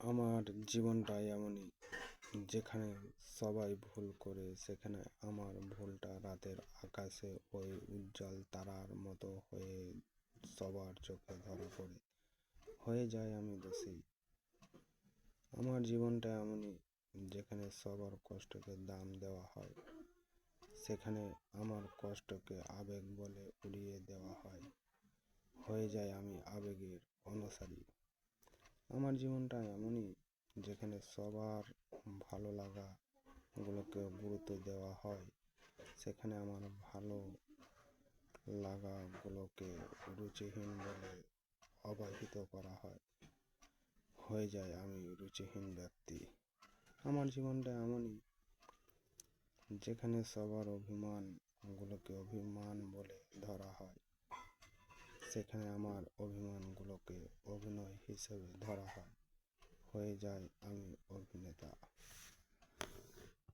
আমার জীবনটাই এমনই, যেখানে সবাই ভুল করে, সেখানে আমার ভুলটা রাতের আকাশে ওই উজ্জ্বল তারার মতো হয়ে সবার চোখে ধরা পড়ে। হয়ে যায় আমি দোষী আমার জীবনটা এমনই, যেখানে সবার কষ্টকে দাম দেওয়া হয়, সেখানে আমার কষ্টকে আবেগ বলে উড়িয়ে দেওয়া হয়। হয়ে যায় আমি আবেগের অনুসারী। আমার জীবনটা এমনই, যেখানে সবার ভালো লাগাগুলোকে গুরুত্ব দেওয়া হয়, সেখানে আমার ভালো লাগাগুলোকে রুচিহীন বলে অবহিত করা হয়। হয়ে যায় আমি রুচিহীন ব্যক্তি। আমার জীবনটা এমনই, যেখানে সবার অভিমানগুলোকে অভিমান বলে ধরা হয়, সেখানে আমার অভিমানগুলোকে অভিনয় হিসেবে ধরা হয় হয়ে যায় আমি অভিনেতা